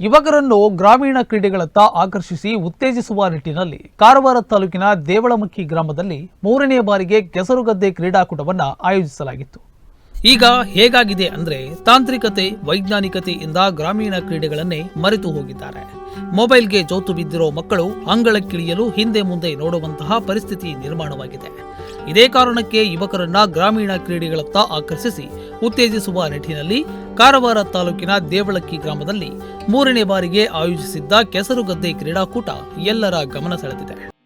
ಯುವಕರನ್ನು ಗ್ರಾಮೀಣ ಕ್ರೀಡೆಗಳತ್ತ ಆಕರ್ಷಿಸಿ ಉತ್ತೇಜಿಸುವ ನಿಟ್ಟಿನಲ್ಲಿ ಕಾರವಾರ ತಾಲೂಕಿನ ದೇವಳಮಕ್ಕಿ ಗ್ರಾಮದಲ್ಲಿ ಮೂರನೇ ಬಾರಿಗೆ ಕೆಸರುಗದ್ದೆ ಕ್ರೀಡಾಕೂಟವನ್ನು ಆಯೋಜಿಸಲಾಗಿತ್ತು. ಈಗ ಹೇಗಾಗಿದೆ ಅಂದ್ರೆ ತಾಂತ್ರಿಕತೆ ವೈಜ್ಞಾನಿಕತೆಯಿಂದ ಗ್ರಾಮೀಣ ಕ್ರೀಡೆಗಳನ್ನೇ ಮರೆತು ಹೋಗಿದ್ದಾರೆ. ಮೊಬೈಲ್ಗೆ ಜೋತು ಬಿದ್ದಿರೋ ಮಕ್ಕಳು ಅಂಗಳಕ್ಕಿಳಿಯಲು ಹಿಂದೆ ಮುಂದೆ ನೋಡುವಂತಹ ಪರಿಸ್ಥಿತಿ ನಿರ್ಮಾಣವಾಗಿದೆ. ಇದೇ ಕಾರಣಕ್ಕೆ ಯುವಕರನ್ನ ಗ್ರಾಮೀಣ ಕ್ರೀಡೆಗಳತ್ತ ಆಕರ್ಷಿಸಿ ಉತ್ತೇಜಿಸುವ ನಿಟ್ಟಿನಲ್ಲಿ ಕಾರವಾರ ತಾಲೂಕಿನ ದೇವಳಕ್ಕಿ ಗ್ರಾಮದಲ್ಲಿ ಮೂರನೇ ಬಾರಿಗೆ ಆಯೋಜಿಸಿದ್ದ ಕೆಸರುಗದ್ದೆ ಕ್ರೀಡಾಕೂಟ ಎಲ್ಲರ ಗಮನ ಸೆಳೆದಿದೆ.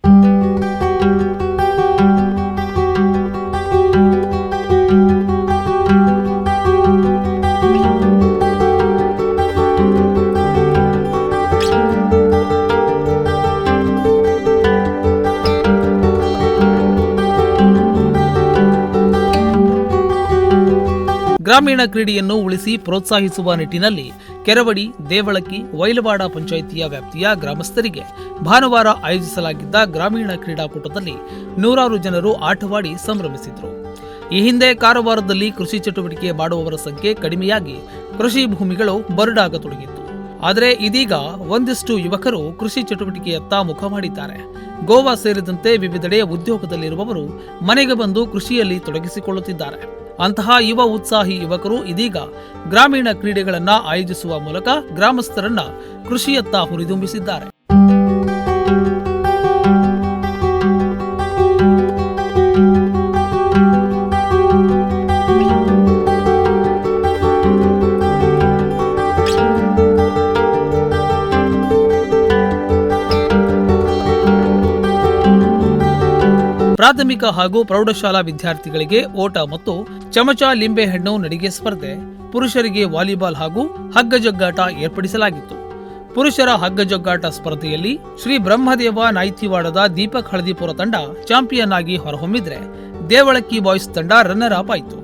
ಗ್ರಾಮೀಣ ಕ್ರೀಡೆಯನ್ನು ಉಳಿಸಿ ಪ್ರೋತ್ಸಾಹಿಸುವ ನಿಟ್ಟಿನಲ್ಲಿ ಕೆರವಡಿ ದೇವಳಕಿ ವೈಲವಾಡ ಪಂಚಾಯಿತಿಯ ವ್ಯಾಪ್ತಿಯ ಗ್ರಾಮಸ್ಥರಿಗೆ ಭಾನುವಾರ ಆಯೋಜಿಸಲಾಗಿದ್ದ ಗ್ರಾಮೀಣ ಕ್ರೀಡಾಕೂಟದಲ್ಲಿ ನೂರಾರು ಜನರು ಆಟವಾಡಿ ಸಂಭ್ರಮಿಸಿದರು. ಈ ಹಿಂದೆ ಕಾರವಾರದಲ್ಲಿ ಕೃಷಿ ಚಟುವಟಿಕೆ ಮಾಡುವವರ ಸಂಖ್ಯೆ ಕಡಿಮೆಯಾಗಿ ಕೃಷಿ ಭೂಮಿಗಳು ಬರಡಾಗತೊಡಗಿತ್ತು. ಆದರೆ ಇದೀಗ ಒಂದಿಷ್ಟು ಯುವಕರು ಕೃಷಿ ಚಟುವಟಿಕೆಯತ್ತ ಮುಖ ಮಾಡಿದ್ದಾರೆ. ಗೋವಾ ಸೇರಿದಂತೆ ವಿವಿಧೆಡೆ ಉದ್ಯೋಗದಲ್ಲಿರುವವರು ಮನೆಗೆ ಬಂದು ಕೃಷಿಯಲ್ಲಿ ತೊಡಗಿಸಿಕೊಳ್ಳುತ್ತಿದ್ದಾರೆ. ಅಂತಹ ಯುವ ಉತ್ಸಾಹಿ ಯುವಕರು ಇದೀಗ ಗ್ರಾಮೀಣ ಕ್ರೀಡೆಗಳನ್ನ ಆಯೋಜಿಸುವ ಮೂಲಕ ಗ್ರಾಮಸ್ಥರನ್ನ ಕೃಷಿಯತ್ತ ಹುರಿದುಂಬಿಸಿದ್ದಾರೆ. ಪ್ರಾಥಮಿಕ ಹಾಗೂ ಪ್ರೌಢಶಾಲಾ ವಿದ್ಯಾರ್ಥಿಗಳಿಗೆ ಓಟ ಮತ್ತು ಚಮಚ ಲಿಂಬೆಹಣ್ಣು ನಡಿಗೆ ಸ್ಪರ್ಧೆ, ಪುರುಷರಿಗೆ ವಾಲಿಬಾಲ್ ಹಾಗೂ ಹಗ್ಗಜಗ್ಗಾಟ ಏರ್ಪಡಿಸಲಾಗಿತ್ತು. ಪುರುಷರ ಹಗ್ಗಜಗ್ಗಾಟ ಸ್ಪರ್ಧೆಯಲ್ಲಿ ಶ್ರೀ ಬ್ರಹ್ಮದೇವ ನಾಯ್ತಿವಾಡದ ದೀಪಕ್ ಹಳದಿಪುರ ತಂಡ ಚಾಂಪಿಯನ್ ಆಗಿ ಹೊರಹೊಮ್ಮಿದ್ರೆ ದೇವಳಕ್ಕಿ ಬಾಯ್ಸ್ ತಂಡ ರನ್ನರ್ ಅಪ್ ಆಯಿತು.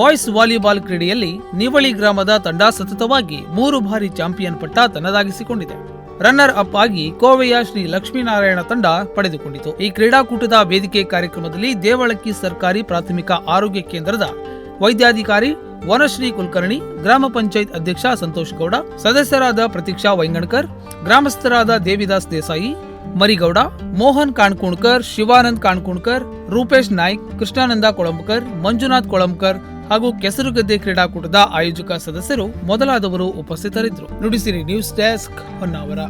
ಬಾಯ್ಸ್ ವಾಲಿಬಾಲ್ ಕ್ರೀಡೆಯಲ್ಲಿ ನಿವಳಿ ಗ್ರಾಮದ ತಂಡ ಸತತವಾಗಿ ಮೂರು ಬಾರಿ ಚಾಂಪಿಯನ್ ಪಟ್ಟ ತನ್ನದಾಗಿಸಿಕೊಂಡಿದೆ. ರನ್ನರ್ ಅಪ್ ಆಗಿ ಕೋವೆಯ ಶ್ರೀ ಲಕ್ಷ್ಮೀನಾರಾಯಣ ತಂಡ ಪಡೆದುಕೊಂಡಿತು. ಈ ಕ್ರೀಡಾಕೂಟದ ವೇದಿಕೆ ಕಾರ್ಯಕ್ರಮದಲ್ಲಿ ದೇವಳಕ್ಕಿ ಸರ್ಕಾರಿ ಪ್ರಾಥಮಿಕ ಆರೋಗ್ಯ ಕೇಂದ್ರದ ವೈದ್ಯಾಧಿಕಾರಿ ವನಶ್ರೀ ಕುಲಕರ್ಣಿ, ಗ್ರಾಮ ಪಂಚಾಯತ್ ಅಧ್ಯಕ್ಷ ಸಂತೋಷ್ ಗೌಡ, ಸದಸ್ಯರಾದ ಪ್ರತೀಕ್ಷಾ ವೈಂಗಣ್ಕರ್, ಗ್ರಾಮಸ್ಥರಾದ ದೇವಿದಾಸ್ ದೇಸಾಯಿ, ಮರಿಗೌಡ, ಮೋಹನ್ ಕಾಣ್ಕುಣ್ಕರ್, ಶಿವಾನಂದ್ ಕಾಣ್ಕುಣ್ಕರ್, ರೂಪೇಶ್ ನಾಯ್ಕ್, ಕೃಷ್ಣಾನಂದ ಕೊಳಂಬಕರ್, ಮಂಜುನಾಥ್ ಕೊಳಂಬಕರ್ ಹಾಗೂ ಕೆಸರುಗದ್ದೆ ಕ್ರೀಡಾಕೂಟದ ಆಯೋಜಕ ಸದಸ್ಯರು ಮೊದಲಾದವರು ಉಪಸ್ಥಿತರಿದ್ದರು. Nudisiri news desk Honnavar.